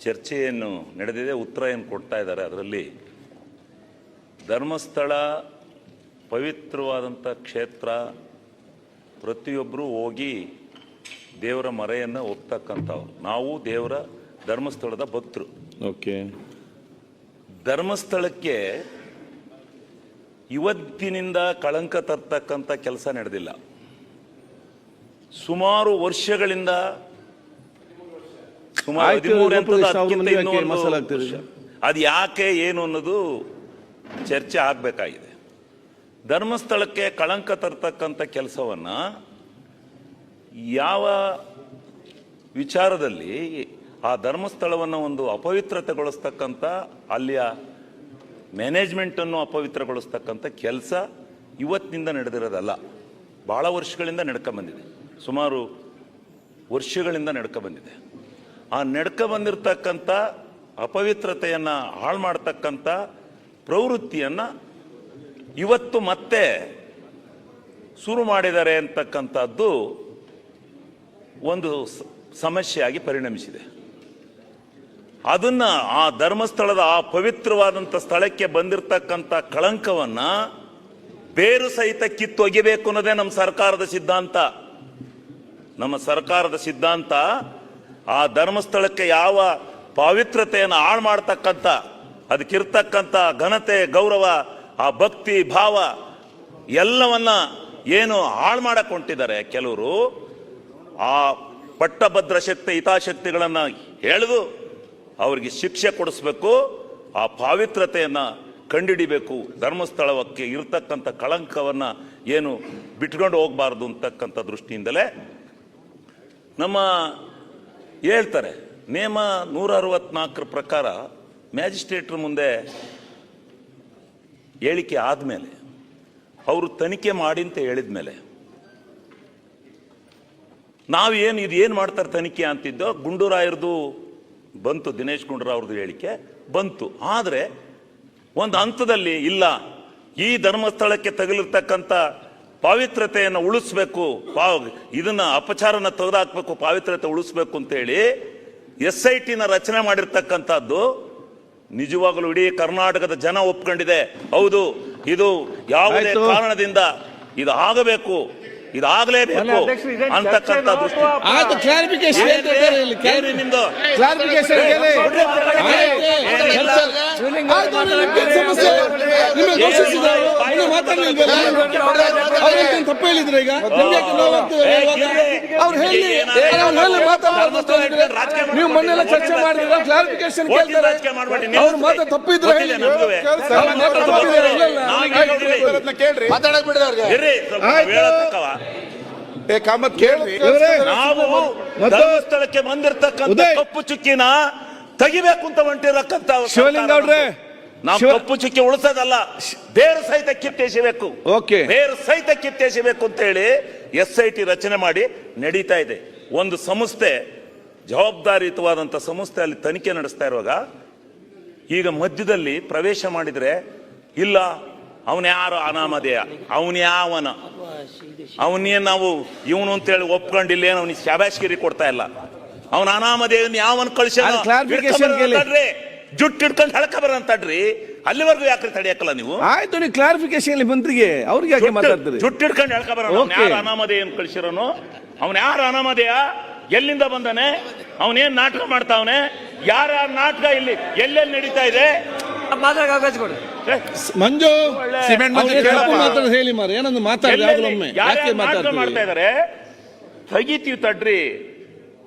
ಚರ್ಚೆ ಏನು ನಡೆದಿದೆ ಉತ್ತರ ಏನು ಕೊಡ್ತಾ ಇದ್ದಾರೆ. ಅದರಲ್ಲಿ ಧರ್ಮಸ್ಥಳ ಪವಿತ್ರವಾದಂಥ ಕ್ಷೇತ್ರ ಪ್ರತಿಯೊಬ್ಬರು ಹೋಗಿ ದೇವರ ಮರೆಯನ್ನು ಒಪ್ತಕ್ಕಂಥವ್ರು. ನಾವು ದೇವರ ಧರ್ಮಸ್ಥಳದ ಭಕ್ತರು. ಓಕೆ. ಧರ್ಮಸ್ಥಳಕ್ಕೆ ಇವತ್ತಿನಿಂದ ಕಳಂಕ ತರ್ತಕ್ಕಂಥ ಕೆಲಸ ನಡೆದಿಲ್ಲ. ಸುಮಾರು ವರ್ಷಗಳಿಂದ ವರ್ಷ. ಅದು ಯಾಕೆ ಏನು ಅನ್ನೋದು ಚರ್ಚೆ ಆಗಬೇಕಾಗಿದೆ. ಧರ್ಮಸ್ಥಳಕ್ಕೆ ಕಳಂಕ ತರ್ತಕ್ಕಂಥ ಕೆಲಸವನ್ನ ಯಾವ ವಿಚಾರದಲ್ಲಿ ಆ ಧರ್ಮಸ್ಥಳವನ್ನು ಒಂದು ಅಪವಿತ್ರತೆಗೊಳಿಸ್ತಕ್ಕಂಥ ಅಲ್ಲಿಯ ಮ್ಯಾನೇಜ್ಮೆಂಟನ್ನು ಅಪವಿತ್ರಗೊಳಿಸ್ತಕ್ಕಂಥ ಕೆಲಸ ಇವತ್ತಿನಿಂದ ನಡೆದಿರೋದಲ್ಲ. ಭಾಳ ವರ್ಷಗಳಿಂದ ನಡ್ಕೊಂಬಂದಿದೆ ಸುಮಾರು ವರ್ಷಗಳಿಂದ ನಡ್ಕೊಂಬಂದಿದೆ ಆ ನಡ್ಕ ಬಂದಿರತಕ್ಕಂಥ ಅಪವಿತ್ರತೆಯನ್ನು ಹಾಳು ಮಾಡ್ತಕ್ಕಂಥ ಪ್ರವೃತ್ತಿಯನ್ನು ಇವತ್ತು ಮತ್ತೆ ಶುರು ಮಾಡಿದ್ದಾರೆ ಅಂತಕ್ಕಂಥದ್ದು ಒಂದು ಸಮಸ್ಯೆಯಾಗಿ ಪರಿಣಮಿಸಿದೆ. ಅದನ್ನ ಆ ಧರ್ಮಸ್ಥಳದ ಆ ಪವಿತ್ರವಾದಂಥ ಸ್ಥಳಕ್ಕೆ ಬಂದಿರತಕ್ಕಂಥ ಕಳಂಕವನ್ನ ಬೇರು ಸಹಿತ ಕಿತ್ತೊಗಿಬೇಕು ಅನ್ನೋದೇ ನಮ್ಮ ಸರ್ಕಾರದ ಸಿದ್ಧಾಂತ. ನಮ್ಮ ಸರ್ಕಾರದ ಸಿದ್ಧಾಂತ ಆ ಧರ್ಮಸ್ಥಳಕ್ಕೆ ಯಾವ ಪಾವಿತ್ರತೆಯನ್ನು ಹಾಳು ಮಾಡ್ತಕ್ಕಂಥ, ಅದಕ್ಕಿರ್ತಕ್ಕಂಥ ಘನತೆ, ಗೌರವ, ಆ ಭಕ್ತಿ, ಭಾವ ಎಲ್ಲವನ್ನ ಏನು ಹಾಳು ಮಾಡಕ್ಕೆ ಹೊಂಟಿದ್ದಾರೆ ಕೆಲವರು, ಆ ಪಟ್ಟಭದ್ರ ಶಕ್ತಿ ಹಿತಾಶಕ್ತಿಗಳನ್ನು ಎಳೆದು ಅವರಿಗೆ ಶಿಕ್ಷೆ ಕೊಡಿಸ್ಬೇಕು, ಆ ಪಾವಿತ್ರತೆಯನ್ನು ಕಂಡಿಡಿಬೇಕು, ಧರ್ಮಸ್ಥಳಕ್ಕೆ ಇರತಕ್ಕಂಥ ಕಳಂಕವನ್ನ ಏನು ಬಿಟ್ಕೊಂಡು ಹೋಗಬಾರ್ದು ಅಂತಕ್ಕಂಥ ದೃಷ್ಟಿಯಿಂದಲೇ ನಮ್ಮ ಹೇಳ್ತಾರೆ, ನೇಮ ನೂರ ಅರವತ್ನಾಲ್ಕರ ಪ್ರಕಾರ ಮ್ಯಾಜಿಸ್ಟ್ರೇಟ್ರ ಮುಂದೆ ಹೇಳಿಕೆ ಆದಮೇಲೆ, ಅವರು ತನಿಖೆ ಮಾಡಿ ಅಂತ ಹೇಳಿದ ಮೇಲೆ ನಾವೇನು ಇದು ಏನು ಮಾಡ್ತಾರೆ ತನಿಖೆ ಅಂತಿದ್ದೋ ಗುಂಡೂರಾಯರ್ದು ಬಂತು, ದಿನೇಶ್ ಗುಂಡೂರಾವ್ರದ್ದು ಹೇಳಿಕೆ ಬಂತು. ಆದರೆ ಒಂದು ಹಂತದಲ್ಲಿ ಇಲ್ಲ, ಈ ಧರ್ಮಸ್ಥಳಕ್ಕೆ ತಗಲಿರ್ತಕ್ಕಂಥ ಪಾವಿತ್ರತೆಯನ್ನು ಉಳಿಸ್ಬೇಕು ಪಾವ್ ಇದನ್ನ ಅಪಚಾರನ ತೆಗೆದಾಕ್ಬೇಕು ಪಾವಿತ್ರತೆ ಉಳಿಸ್ಬೇಕು ಅಂತೇಳಿ ಎಸ್ ಐ ಟಿನ ರಚನೆ ಮಾಡಿರ್ತಕ್ಕಂಥದ್ದು ನಿಜವಾಗಲೂ ಇಡೀ ಕರ್ನಾಟಕದ ಜನ ಒಪ್ಕೊಂಡಿದೆ. ಹೌದು ಇದು ಯಾವುದೇ ಕಾರಣದಿಂದ ಇದು ಆಗಬೇಕು. ಇದು ಆಗಲೇಬೇಕು ಅಧ್ಯಕ್ಷರು, ಇದೇನ್ ಅಂತಕ್ಕಂಥ ದೃಷ್ಟಿ ಆಯ್ತು ಕ್ಲಾರಿಫಿಕೇಶನ್ ಏನ್ರಿ ನಿಮ್ದು? ಕ್ಲಾರಿಫಿಕೇಶನ್ ತಪ್ಪು ಹೇಳಿದ್ರು ಈಗ. ಅವ್ರು ಹೇಳಿ. ನೀವು ಮೊನ್ನೆಲ್ಲ ಚರ್ಚೆ ಮಾಡಿದ್ರೆ ಕ್ಲಾರಿಫಿಕೇಶನ್ ಕೇಳ್ತಾರೆ. ಅವ್ರ ಮಾತು ತಪ್ಪಿದ್ರೆ ಹೇಳಿ. ನಮ್ಗುವೆ. ಕೇಳ್ರಿ. ಮಾತಾಡಕ್ ಬಿಡ್ರಿ ಅವ್ರಿಗೆ ಇರ್ರಿ, ಸ್ವಲ್ಪ ಆಯ್ತು. ಹೇಳತಕ್ಕವ. ಏ ಕಾಮತ್ ಕೇಳ್ರಿ ನಾವು ಧರ್ಮಸ್ಥಳಕ್ಕೆ ಬಂದಿರತಕ್ಕಂಥ ಉದಯ್. ಕಪ್ಪು ಚುಕ್ಕಿನ ತೆಗಿಬೇಕು ಅಂತ ಹೊಂಟಿರಕ್ಕಂತ ಶಿವಲಿಂಗ ಅವ್ರೆ, ನಾವು ಶಿವ- ಕಪ್ಪು ಚುಕ್ಕಿ ಉಳಿಸೋದಲ್ಲ ಬೇರು ಸಹಿತ ಕಿತ್ತೆಸಬೇಕು ಓಕೆ. ಬೇರು ಸಹಿತ ಕಿತ್ತೆಸಬೇಕು ಅಂತ ಹೇಳಿ ಎಸ್ ಐ ಟಿ ರಚನೆ ಮಾಡಿ ನಡೀತಾ ಇದೆ ಒಂದು ಸಂಸ್ಥೆ ಜವಾಬ್ದಾರಿಯುತವಾದಂಥ ಸಂಸ್ಥೆ ಅಲ್ಲಿ ತನಿಖೆ ನಡೆಸ್ತಾ ಇರುವಾಗ ಈಗ ಮಧ್ಯದಲ್ಲಿ ಪ್ರವೇಶ ಮಾಡಿದ್ರೆ ಇಲ್ಲ ಅವನ ಯಾರು ಅನಾಮಧೇಯ? ಅವನ ಯಾವನ? ಅವನೇನ್ ನಾವು ಇವನು ಅಂತೇಳಿ ಒಪ್ಕೊಂಡಿಲ್ಲ ಏನು ಅವನಿಗೆ ಶಬಾಶ್ಗಿರಿ ಕೊಡ್ತಾ ಇಲ್ಲ. ಅವನ ಅನಾಮಧೇಯನ್ ಯಾವನ್ ಕಳಿಸ್ರಿ. ಜುಟ್ಟು ಇಟ್ಕೊಂಡು ಹಳಕ ಬರಂತಡ್ರಿ ಅಲ್ಲಿವರೆಗೂ ಯಾಕ್ರಿ ತಡೆಯಕ್ಕಲ್ಲ ನೀವು? ಆಯ್ತು ನೀವು ಕ್ಲಾರಿಫಿಕೇಶನ್ ಮಂತ್ರಿಗೆ ಅವ್ರಿಗೆ ಯಾಕೆ ಮಾತಾಡ್ತೀರಿ? ಜುಟ್ಟು ಇಟ್ಕೊಂಡು ಹಳಕ ಬರ ಅವ್ನು. ಯಾರು ಅನಾಮಧೇಯನ್ ಕಳಿಸಿರೋನು? ಅವನ ಯಾರು ಅನಾಮಧೇಯ? ಎಲ್ಲಿಂದ ಬಂದಾನೆ? ಅವನೇನ್ ನಾಟಕ ಮಾಡ್ತಾವನೆ? ಯಾರ ನಾಟಕ ಇಲ್ಲಿ ಎಲ್ಲೆಲ್ಲಿ ನಡೀತಾ ಇದೆ? ಅವಕಾಶ ಕೊಡಿ. ಮಂಜು ಸಿಮೆಂಟ್ ಹೇಳಿ ಮಾರ. ಏನೊಂದು ಮಾತಾಡಿ ಯಾಕೆ ಮಾಡ್ತಾ ಇದಾರೆ ತೆಗಿತೀವಿ ತಡ್ರಿ.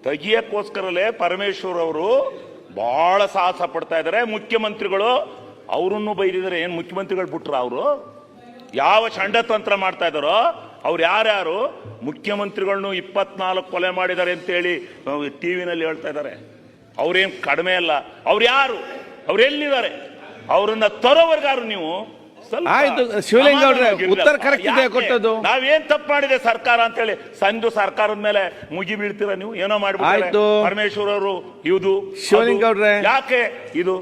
ತೆಗಿಯಕ್ಕೋಸ್ಕರಲೇ ಪರಮೇಶ್ವರ್ ಅವರು ಬಹಳ ಸಾಹಸ ಪಡ್ತಾ ಇದ್ದಾರೆ ಮುಖ್ಯಮಂತ್ರಿಗಳು ಅವರನ್ನು ಬೈದಿದ್ದಾರೆ ಏನ್ ಮುಖ್ಯಮಂತ್ರಿಗಳು ಬಿಟ್ರ ಅವರು? ಯಾವ ಷಂಡತಂತ್ರ ಮಾಡ್ತಾ ಇದಾರೋ ಅವ್ರು ಯಾರ್ಯಾರು? ಮುಖ್ಯಮಂತ್ರಿಗಳನ್ನು ಇಪ್ಪತ್ನಾಲ್ಕು ಕೊಲೆ ಮಾಡಿದ್ದಾರೆ ಅಂತೇಳಿ ಟಿವಿನಲ್ಲಿ ಹೇಳ್ತಾ ಇದ್ದಾರೆ ಅವ್ರೇನ್ ಕಡಿಮೆ ಅಲ್ಲ. ಅವ್ರು ಯಾರು? ಅವ್ರು ಎಲ್ಲಿದ್ದಾರೆ? ಅವರನ್ನ ತರೋವರ್ಗಾರು ನೀವು ಆಯ್ತು, ಶಿವಲಿಂಗ ಅವ್ರೆ, ಉತ್ತರ ಕರೆಕ್ಟ್ ಇದೆ? ಕೊಟ್ಟದ್ದು? ನಾವೇನ್ ತಪ್ಪು ಮಾಡಿದೆ ಸರ್ಕಾರ ಅಂತ ಹೇಳಿ ಸಂಜು ಸರ್ಕಾರದ ಮೇಲೆ ಮುಗಿ ಬೀಳ್ತೀರ ನೀವು ಏನೋ ಮಾಡ್ಬಿಟ್ರೆ ಆಯ್ತು. ಪರಮೇಶ್ವರ್ ಅವರು ಇದು ಶಿವಲಿಂಗ ಅದು. ಅವ್ರೆ. ಯಾಕೆ ಇದು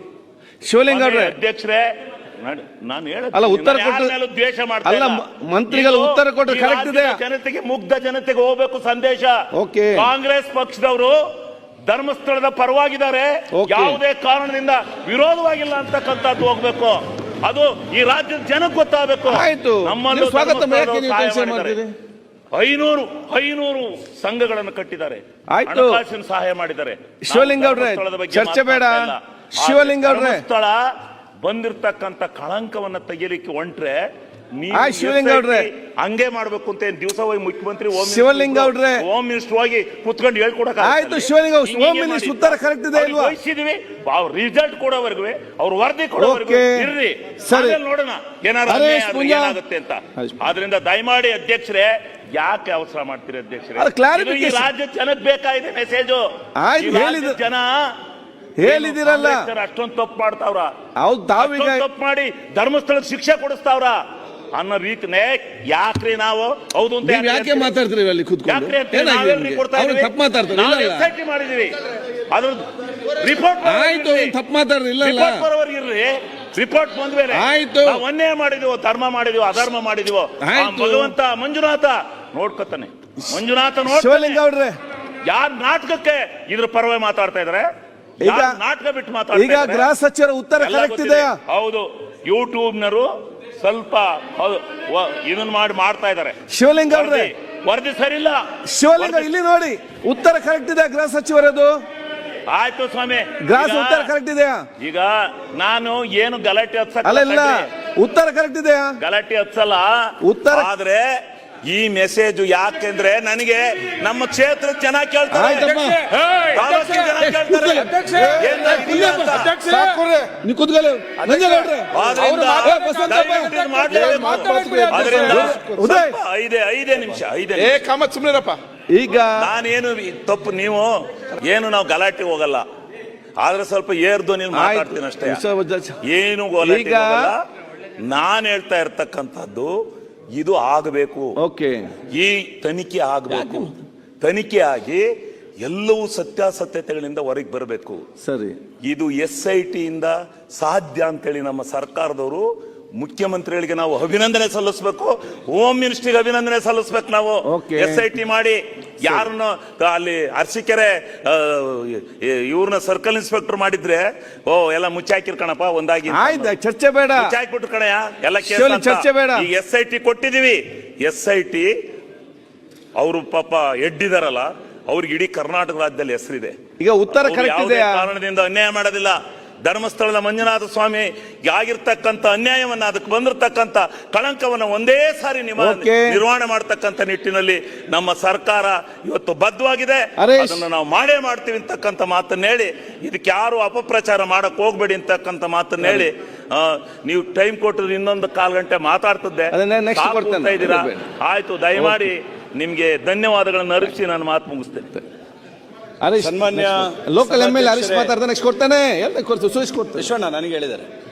ಶಿವಲಿಂಗ ಅವ್ರೆ ಅಧ್ಯಕ್ಷರೇ ನಾನ್- ನಾನು ಹೇಳೋದು ಅಲ್ಲ, ಉತ್ತರ ನಾನು ಯಾರ ಕೊಟ್ಟು- ಮೇಲೂ ದ್ವೇಷ ಮಾಡ್ತಾ ಅಲ್ಲ, ಇಲ್ಲ. ಮ- ಮಂತ್ರಿಗಳು ಉತ್ತರ ಕೊಟ್ಟು ಈ correct ಇದೆ. ರಾಜ್ಯದ ಜನತೆಗೆ ಮುಗ್ಧ ಜನತೆಗೆ ಹೋಗ್ಬೇಕು ಸಂದೇಶ. ಕಾಂಗ್ರೆಸ್ ಪಕ್ಷದವರು ಧರ್ಮಸ್ಥಳದ ಪರವಾಗಿದ್ದಾರೆ. ಯಾವುದೇ ಕಾರಣದಿಂದ ವಿರೋಧವಾಗಿಲ್ಲ ಅಂತಕ್ಕಂಥದ್ದು ಹೋಗ್ಬೇಕು. ಅದು ಈ ರಾಜ್ಯದ ಜನಕ್ಕೆ ಗೊತ್ತಾಗಬೇಕು. ಆಯ್ತು. ಮಾಡ್ತೀರಿ? ಐನೂರು ಐನೂರು ಸಂಘಗಳನ್ನು ಕಟ್ಟಿದ್ದಾರೆ. ಆಯ್ತು. ಹಣಕಾಸಿನ ಸಹಾಯ ಮಾಡಿದ್ದಾರೆ. ಶಿವಲಿಂಗ ಚರ್ಚೆ ಬೇಡ. ಶಿವಲಿಂಗ ಸ್ಥಳ ಬಂದಿರ್ತಕ್ಕಂಥ ಕಳಂಕವನ್ನ ತೆಗಿಲಿಕ್ಕೆ ಹೊಂಟ್ರೆ ನೀವು ಆಯ್ತು, ಶಿವಲಿಂಗ SIT ಅವ್ರೆ. ಹಂಗೆ ಮಾಡ್ಬೇಕು ಅಂತ ಏನ್ ದಿವಸ ಹೋಗಿ ಮುಖ್ಯಮಂತ್ರಿ ಶಿವಲಿಂಗ ಅವ್ರೆ. ಹೋಮ್ ಮಿನಿಸ್ಟರ್ ಹೋಗಿ ಕುತ್ಕೊಂಡು ಹೇಳ್ಕೊಡಕ್ ಆಯ್ತು, ಶಿವಲಿಂಗ ಅವ್ರೆ, ಹೋಮ್ ಮಿನಿಸ್ಟರ್ ಉತ್ತರ ಕರೆಕ್ಟ್ ಇದೆ ಇಲ್ವಾ? ವಹಿಸಿದೀವಿ ರಿಸಲ್ಟ್ ಕೊಡೋವರೆಗೂ ಅವ್ರ ವರದಿ ಕೊಡೋವರೆಗೂ. ಇರ್ರಿ ಸರಿ. ನೋಡೋಣ ಏನಾದ್ರು. ಏನಾಗುತ್ತೆ ಅಂತ ಆದ್ರಿಂದ ದಯಮಾಡಿ ಅಧ್ಯಕ್ಷರೇ ಯಾಕೆ ಅವಸರ ಮಾಡ್ತೀರಿ ಅಧ್ಯಕ್ಷರೇ ಈ ರಾಜ್ಯ ಜನಕ್ಕೆ ಬೇಕಾಗಿದೆ ಮೆಸೇಜ್ ಆಯ್ತು, ಜನ ಹೇಳಿದಿರಲ್ಲ. ಅಷ್ಟೊಂದು ತಪ್ಪು ಮಾಡ್ತಾವ್ರ ಹೌದು ತಪ್ಪು ಮಾಡಿ ಧರ್ಮಸ್ಥಳಕ್ಕೆ ಶಿಕ್ಷೆ ಕೊಡಿಸ್ತಾವ್ರ ಅನ್ನೋ ರೀತಿನೇ ಯಾಕ್ರಿ ನಾವು ಹೌದು ಅಂತ ನೀವ್ ಯಾಕೆ ಮಾತಾಡ್ತೀರಿ ಅಲ್ಲಿ ಕೂತ್ಕೊಂಡು? ಯಾಕ್ರಿ ಅಂತ ಏನಾಗಿದೆ ನಾವೆಲ್ರಿ ನಿಮ್ಗೆ? ಕೊಡ್ತಾ ಅವ್ರು ಇದೀವಿ? ತಪ್ಪು ಮಾತಾಡ್ತಾರೆ. ನಾವು ಇಲ್ಲ. SIT ಮಾಡಿದೀವಿ ಅದ್ರ ರಿಪೋರ್ಟ್ ಆಯ್ತು ತಪ್ಪು ಮಾತಾಡ್ರಿ. ಇಲ್ಲ ರಿಪೋರ್ಟ್ ಬರೋವರೆಗೆ ಇರ್ರಿ ರಿಪೋರ್ಟ್ ಬಂದ್ಮೇಲೆ ಆಯ್ತು. ನಾವು ಅನ್ಯಾಯ ಮಾಡಿದೀವೋ ಧರ್ಮ ಮಾಡಿದೀವೋ ಅಧರ್ಮ ಮಾಡಿದೀವೋ? ಆ ಆಯ್ತು. ಭಗವಂತ ಮಂಜುನಾಥ ನೋಡ್ಕೊತಾನೆ. ಮಂಜುನಾಥ ಶಿವಲಿಂಗ ನೋಡ್ತಾನೆ ಅವ್ರೆ ಯಾರ್ ನಾಟಕಕ್ಕೆ ಇದ್ರ ಪರವಾಗಿ ಮಾತಾಡ್ತಾ ಇದಾರೆ? ಈಗ- ಯಾರ್ ನಾಟಕ ಬಿಟ್ಟು ಮಾತಾಡ್ತಾ ಈಗ ಇದಾರೆ? ಗೃಹ ಸಚಿವರ ಉತ್ತರ ಎಲ್ಲ ಕರೆಕ್ಟ್ ಗೊತ್ತಿದೆ. ಇದೆಯಾ ಹೌದು. ಯೂಟ್ಯೂಬ್ನರು ಸ್ವಲ್ಪ ಇದನ್ನ ಮಾಡಿ ಮಾಡ್ತಾ ಇದ್ದಾರೆ. ಶಿವಲಿಂಗ ಅವ್ರೆ. ವರದಿ- ಸರಿಲ್ಲ ಸರಿಯಿಲ್ಲ. ಶಿವಲಿಂಗ ಇಲ್ಲಿ ನೋಡಿ ಉತ್ತರ ಕರೆಕ್ಟ್ ಇದೆ ಗೃಹ ಸಚಿವರದು. ಆಯ್ತು ಸ್ವಾಮಿ. ಗ್ರಾಸ್ ಉತ್ತರ ಕರೆಕ್ಟ್ ಇದೆಯಾ? ಈಗ ನಾನು ಏನು ಗಲಾಟೆ ಕಣ್ರಿ. ಉತ್ತರ ಕರೆಕ್ಟ್ ಇದೆಯಾ? ಗಲಾಟೆ ಹತ್ಸಲ್ಲ. ಉತ್ತರ- ಆದ್ರೆ ಈ ಮೆಸೇಜ್ ಯಾಕೆಂದ್ರೆ ನನಗೆ ನಮ್ಮ ಕ್ಷೇತ್ರ ಜನ ಕೇಳ್ತಾರೆ. ತಾಲೂಕಿನ ಜನ ಕೇಳ್ತಾರೆ. ಏನ್ ಇದೀಯ ಅಂತ. ಆದ್ರಿಂದ ದಯವಿಟ್ಟು ಇದು ಮಾಡ್ಲೇಬೇಕು. ಆದ್ರಿಂದ ಸ್ವಲ್ಪ ಐದೇ ಐದೇ ನಿಮಿಷ ಐದೇ ಏ ನಿಮಿಷ. ಕಾಮತ್ ಸುಮ್ನಿರಪ್ಪ. ಈಗ ನಾನೇನು ಈ ತಪ್ಪು ನೀವು ಏನು ನಾವು ಗಲಾಟೆ ಹೋಗಲ್ಲ. ಆದ್ರೆ ಸ್ವಲ್ಪ ಏರ್ದು ನೀವು ಮಾತಾಡ್ತೀನಿ ಅಷ್ಟೇ ಏನು ಗಲಾಟೆ ಈಗ- ನಾನು ಹೇಳ್ತಾ ಇರ್ತಕ್ಕಂಥದ್ದು ಇದು ಆಗಬೇಕು. ಓಕೆ. ಈ ತನಿಖೆ ಆಗಬೇಕು. ತನಿಖೆ ಆಗಿ ಎಲ್ಲವೂ ಸತ್ಯಾಸತ್ಯತೆಗಳಿಂದ ಹೊರಗೆ ಬರಬೇಕು. ಸರಿ. ಇದು ಎಸ್ ಐ ಟಿಯಿಂದ ಸಾಧ್ಯ ಅಂತೇಳಿ ನಮ್ಮ ಸರ್ಕಾರದವರು ಮುಖ್ಯಮಂತ್ರಿಗಳಿಗೆ ನಾವು ಅಭಿನಂದನೆ ಸಲ್ಲಿಸಬೇಕು ಹೋಮ್ ಮಿನಿಸ್ಟ್ರಿಗೆ ಅಭಿನಂದನೆ ಸಲ್ಲಿಸ್ಬೇಕು ನಾವು. ಎಸ್ ಐ ಟಿ ಮಾಡಿ ಯಾರನ್ನು ಅಲ್ಲಿ ಅರಸೀಕೆರೆ ಇವ್ರನ್ನ ಸರ್ಕಲ್ ಇನ್ಸ್ಪೆಕ್ಟರ್ ಮಾಡಿದ್ರೆ ಓ ಎಲ್ಲ ಮುಚ್ಚಾಕಿರ್ ಕಣಪ್ಪ ಒಂದಾಗಿ ಚರ್ಚೆ ಬೇಡ. ಮುಚ್ಚಾಕ್ಬಿಟ್ರು ಕಣಯ್ಯ ಎಲ್ಲ. ಚರ್ಚೆ ಬೇಡ. ಈಗ ಎಸ್ ಐ ಟಿ ಕೊಟ್ಟಿದೀವಿ. ಎಸ್ ಐ ಟಿ ಅವರು ಪಾಪ ಎಡ್ಡಿದಾರಲ್ಲ ಅವ್ರಿಗೆ ಇಡೀ ಕರ್ನಾಟಕ ರಾಜ್ಯದಲ್ಲಿ ಹೆಸರಿದೆ. ಈಗ ಉತ್ತರ ಕಾರಣದಿಂದ ಅನ್ಯಾಯ ಮಾಡೋದಿಲ್ಲ. ಧರ್ಮಸ್ಥಳದ ಮಂಜುನಾಥ ಸ್ವಾಮಿ ಆಗಿರ್ತಕ್ಕಂಥ ಅನ್ಯಾಯವನ್ನ ಅದಕ್ಕೆ ಬಂದಿರತಕ್ಕಂಥ ಕಳಂಕವನ್ನ ಒಂದೇ ಸಾರಿ ನಿಮ್ಮ. ನಿರ್ವಹಣೆ ಮಾಡತಕ್ಕಂಥ ನಿಟ್ಟಿನಲ್ಲಿ ನಮ್ಮ ಸರ್ಕಾರ ಇವತ್ತು ಬದ್ಧವಾಗಿದೆ. ಅದನ್ನು ನಾವು ಮಾಡೇ ಮಾಡ್ತೀವಿ ಅಂತಕ್ಕಂಥ ಮಾತನ್ನ ಹೇಳಿ ಇದಕ್ಕೆ ಯಾರು ಅಪಪ್ರಚಾರ ಮಾಡಕ್ ಹೋಗ್ಬೇಡಿ ಅಂತಕ್ಕಂಥ ಮಾತನ್ನ ಹೇಳಿ ನೀವು ಟೈಮ್ ಕೊಟ್ಟರು ಇನ್ನೊಂದು ಕಾಲು ಗಂಟೆ ಮಾತಾಡ್ತಿದ್ದೆ. ಇದ್ದೀರಾ? ಆಯ್ತು ದಯಮಾಡಿ ನಿಮಗೆ ಧನ್ಯವಾದಗಳನ್ನು ಅರ್ಪಿಸಿ ನಾನು ಮಾತು ಮುಗಿಸ್ತೇನೆ. ಹರೀಶ್ ಸನ್ಮಾನ್ಯ ಲೋಕಲ್ ಎಂ ಎಲ್ ಹರೀಶ್. ಮಾತಾಡ್ತಾನೆ ನೆಕ್ಸ್ಟ್ ಕೊಡ್ತಾನೆ. ಎಲ್ಲ ಕೊಡ್ತು ಸುರೇಶ್ ಕೊಡ್ತಾನೆ. ವಿಶ್ವಣ್ಣ ನನಗೆ ಹೇಳಿದ್ದಾರೆ.